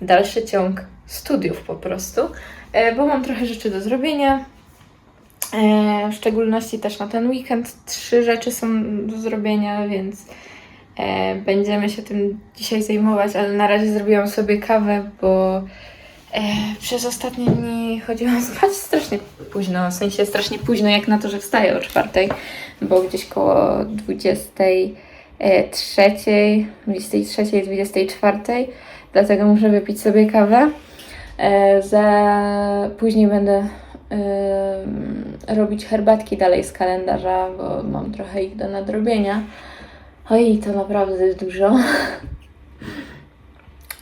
dalszy ciąg studiów po prostu, e, bo mam trochę rzeczy do zrobienia. E, W szczególności też na ten weekend trzy rzeczy są do zrobienia, więc e, będziemy się tym dzisiaj zajmować, ale na razie zrobiłam sobie kawę, bo przez ostatnie dni chodziłam spać strasznie późno, w sensie strasznie późno jak na to, że wstaję o czwartej, bo gdzieś koło 23, 23, 24, dlatego muszę wypić sobie kawę. E, za później będę em, robić herbatki dalej z kalendarza, bo mam trochę ich do nadrobienia. Oj, to naprawdę jest dużo.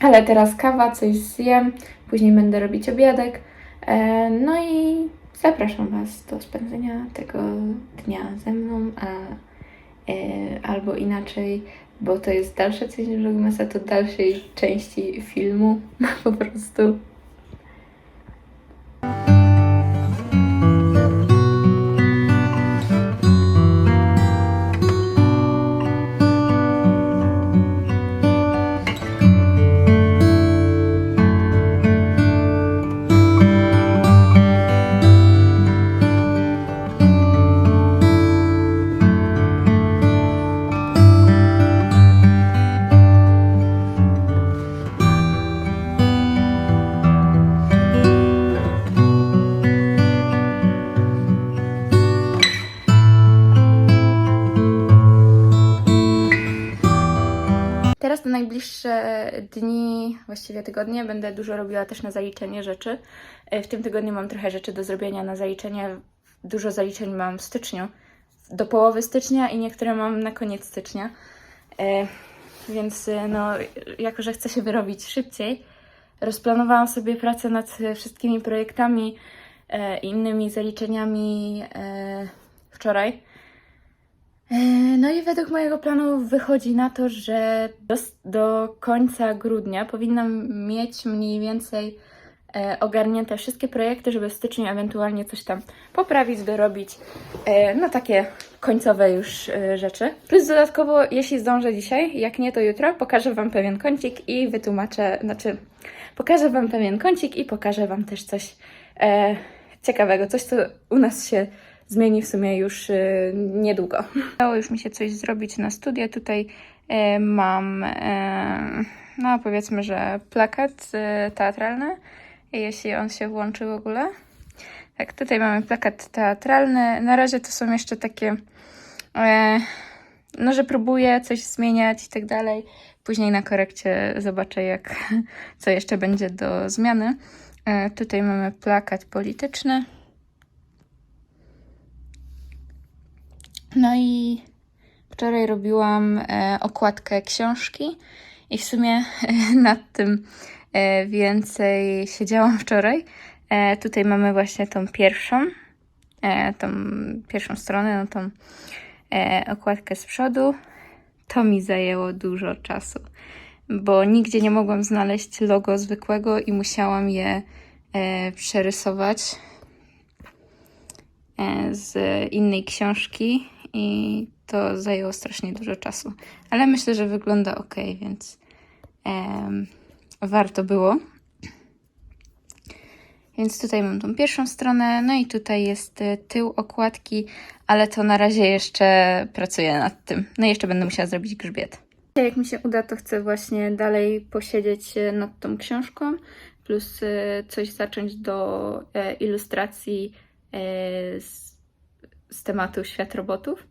Ale teraz kawa, coś zjem, później będę robić obiadek. E, no i zapraszam Was do spędzenia tego dnia ze mną, a e, albo inaczej, bo to jest dalsza część vlogmasa, to dalszej części filmu po prostu. Teraz na najbliższe dni, właściwie tygodnie, będę dużo robiła też na zaliczenie rzeczy. E, W tym tygodniu mam trochę rzeczy do zrobienia na zaliczenie. Dużo zaliczeń mam w styczniu, do połowy stycznia i niektóre mam na koniec stycznia. E, Więc e, no, jako, że chcę się wyrobić szybciej, rozplanowałam sobie pracę nad e, wszystkimi projektami e, i innymi zaliczeniami e, wczoraj. E, No i według mojego planu wychodzi na to, że do, do końca grudnia powinnam mieć mniej więcej e, ogarnięte wszystkie projekty, żeby w styczniu ewentualnie coś tam poprawić, dorobić. E, no takie końcowe już rzeczy. Plus dodatkowo, jeśli zdążę dzisiaj, jak nie to jutro, pokażę Wam pewien kącik i wytłumaczę, znaczy pokażę Wam pewien kącik i pokażę Wam też coś ciekawego, coś co u nas się zmieni w sumie już y, niedługo. Udało już mi się coś zrobić na studia. Tutaj e, mam, e, no powiedzmy, że plakat teatralny, jeśli on się włączy w ogóle. Tak, tutaj mamy plakat teatralny. Na razie to są jeszcze takie, no że próbuję coś zmieniać i tak dalej. Później na korekcie zobaczę, jak, co jeszcze będzie do zmiany. Tutaj mamy plakat polityczny. No i wczoraj robiłam e, okładkę książki i w sumie e, nad tym e, więcej siedziałam wczoraj. Tutaj mamy właśnie tą pierwszą, tą pierwszą stronę, no tą okładkę z przodu. To mi zajęło dużo czasu, bo nigdzie nie mogłam znaleźć logo zwykłego i musiałam je przerysować z innej książki i to zajęło strasznie dużo czasu. Ale myślę, że wygląda ok, więc warto było. Więc tutaj mam tą pierwszą stronę, no i tutaj jest e, tył okładki, ale to na razie jeszcze pracuję nad tym. No i jeszcze będę musiała zrobić grzbiet. Jak mi się uda, to chcę właśnie dalej posiedzieć e, nad tą książką, plus e, coś zacząć do ilustracji z, z tematu świat robotów.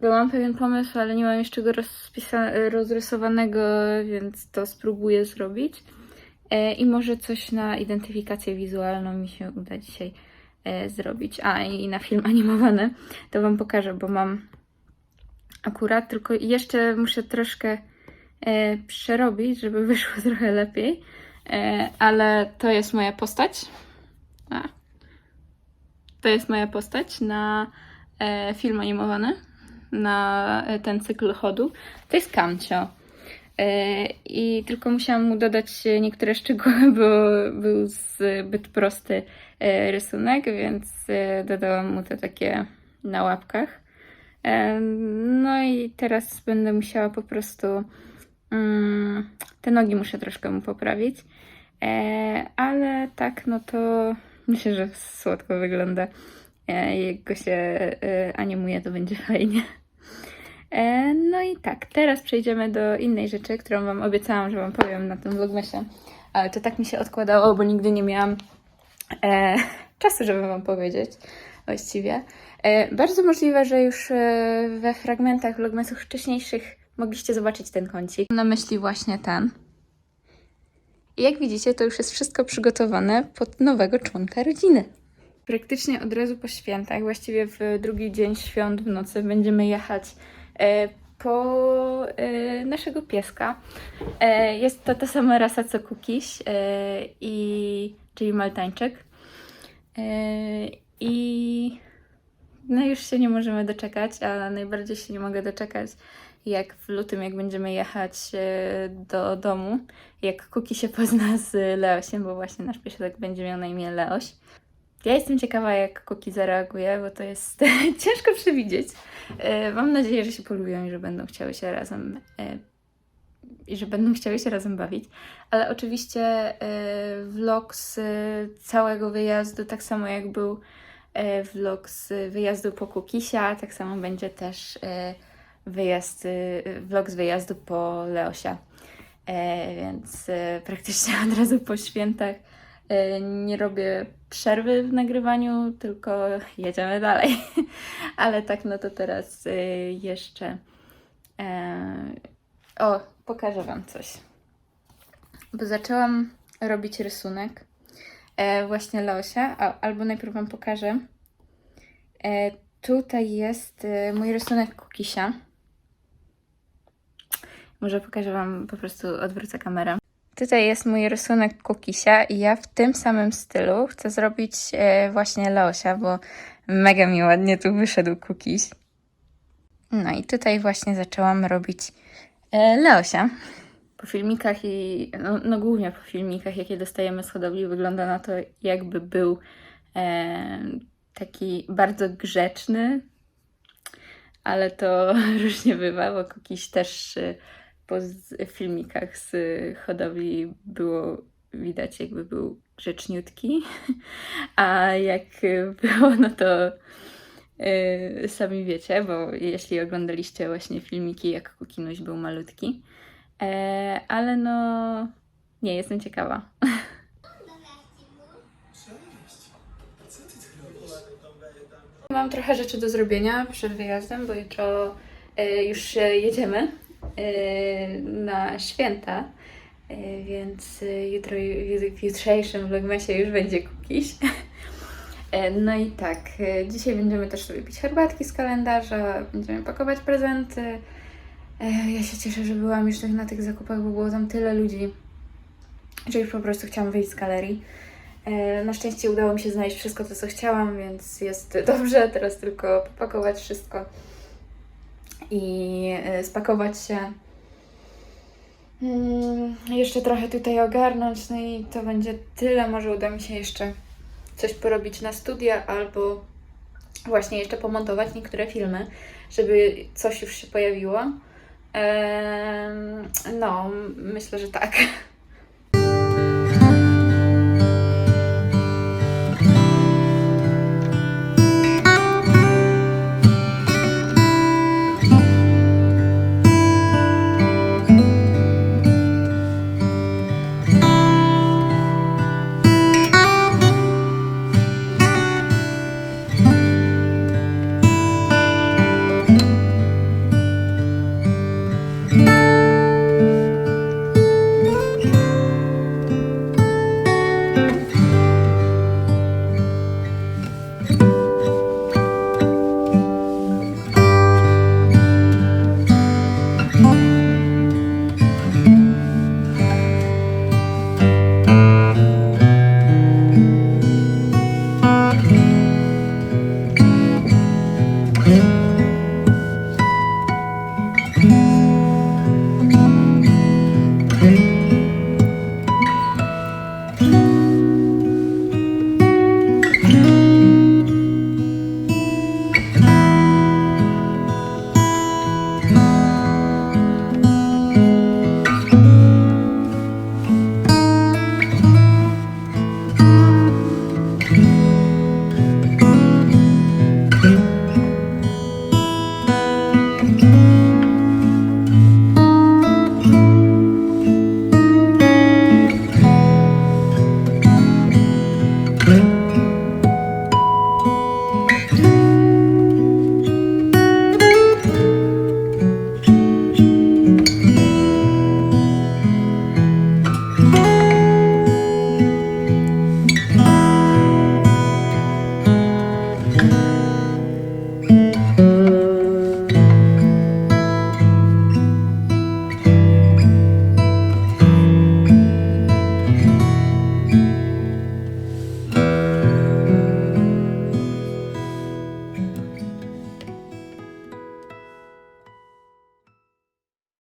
Bo mam pewien pomysł, ale nie mam jeszcze go rozrysowanego, więc to spróbuję zrobić. E, I może coś na identyfikację wizualną mi się uda dzisiaj e, zrobić. A i na film animowany to Wam pokażę, bo mam akurat, tylko jeszcze muszę troszkę e, przerobić, żeby wyszło trochę lepiej. Ale to jest moja postać. A. To jest moja postać na e, film animowany, na e, ten cykl chodu. To jest Kamcio. E, I tylko musiałam mu dodać e, niektóre szczegóły, bo był zbyt prosty e, rysunek, więc e, dodałam mu te takie na łapkach. E, No i teraz będę musiała po prostu Mm, te nogi muszę troszkę mu poprawić. E, ale tak, no to myślę, że słodko wygląda. E, jak go się e, animuje, to będzie fajnie. E, no i tak, teraz przejdziemy do innej rzeczy, którą Wam obiecałam, że Wam powiem na tym vlogmasie. Ale to tak mi się odkładało, bo nigdy nie miałam e, czasu, żeby Wam powiedzieć właściwie. E, bardzo możliwe, że już we fragmentach vlogmasów wcześniejszych mogliście zobaczyć ten kącik. Na myśli właśnie ten. I jak widzicie, to już jest wszystko przygotowane pod nowego członka rodziny. Praktycznie od razu po świętach, właściwie w drugi dzień świąt w nocy, będziemy jechać e, po e, naszego pieska. E, jest to ta sama rasa co Kukiś, i, czyli Maltańczyk. I no już się nie możemy doczekać, a najbardziej się nie mogę doczekać, jak w lutym, jak będziemy jechać e, do domu, jak Kuki się pozna z Leosiem, bo właśnie nasz piesek będzie miał na imię Leoś. Ja jestem ciekawa, jak Kuki zareaguje, bo to jest ciężko przewidzieć. E, Mam nadzieję, że się polubią i że będą chciały się razem e, i że będą chciały się razem bawić. Ale oczywiście e, vlog z całego wyjazdu, tak samo jak był e, vlog z wyjazdu po Kukisia, tak samo będzie też e, wyjazd, e, vlog z wyjazdu po Leosia. E, Więc e, praktycznie od razu po świętach e, nie robię przerwy w nagrywaniu, tylko jedziemy dalej. Ale tak, no to teraz jeszcze. e, O, pokażę Wam coś. Bo zaczęłam robić rysunek e, właśnie Leosia, albo najpierw Wam pokażę. Tutaj jest mój rysunek Kukisia. Może pokażę Wam, po prostu odwrócę kamerę. Tutaj jest mój rysunek Kukisia i ja w tym samym stylu chcę zrobić e, właśnie Leosia, bo mega mi ładnie tu wyszedł Kukiś. No i tutaj właśnie zaczęłam robić e, Leosia. Po filmikach i, no, no głównie po filmikach, jakie dostajemy z hodowli, wygląda na to, jakby był e, taki bardzo grzeczny, ale to różnie bywa, bo Kukiś też e, po filmikach z hodowli było widać, jakby był grzeczniutki, a jak było, no to yy, sami wiecie, bo jeśli oglądaliście właśnie filmiki, jak Kukinuś był malutki, e, ale no nie, jestem ciekawa. Mam trochę rzeczy do zrobienia przed wyjazdem, bo jutro e, już jedziemy na święta, e, więc e, jutro, w jutrzejszym vlogmasie już będzie kukiś. No i tak, dzisiaj będziemy też sobie pić herbatki z kalendarza, będziemy pakować prezenty. Ja się cieszę, że byłam już na tych zakupach, bo było tam tyle ludzi, że już po prostu chciałam wyjść z galerii. Na szczęście udało mi się znaleźć wszystko to, co chciałam, więc jest dobrze. Teraz tylko popakować wszystko i e, spakować się. Mm, Jeszcze trochę tutaj ogarnąć, no i to będzie tyle. Może uda mi się jeszcze coś porobić na studia albo właśnie jeszcze pomontować niektóre filmy, żeby coś już się pojawiło. No, myślę, że tak.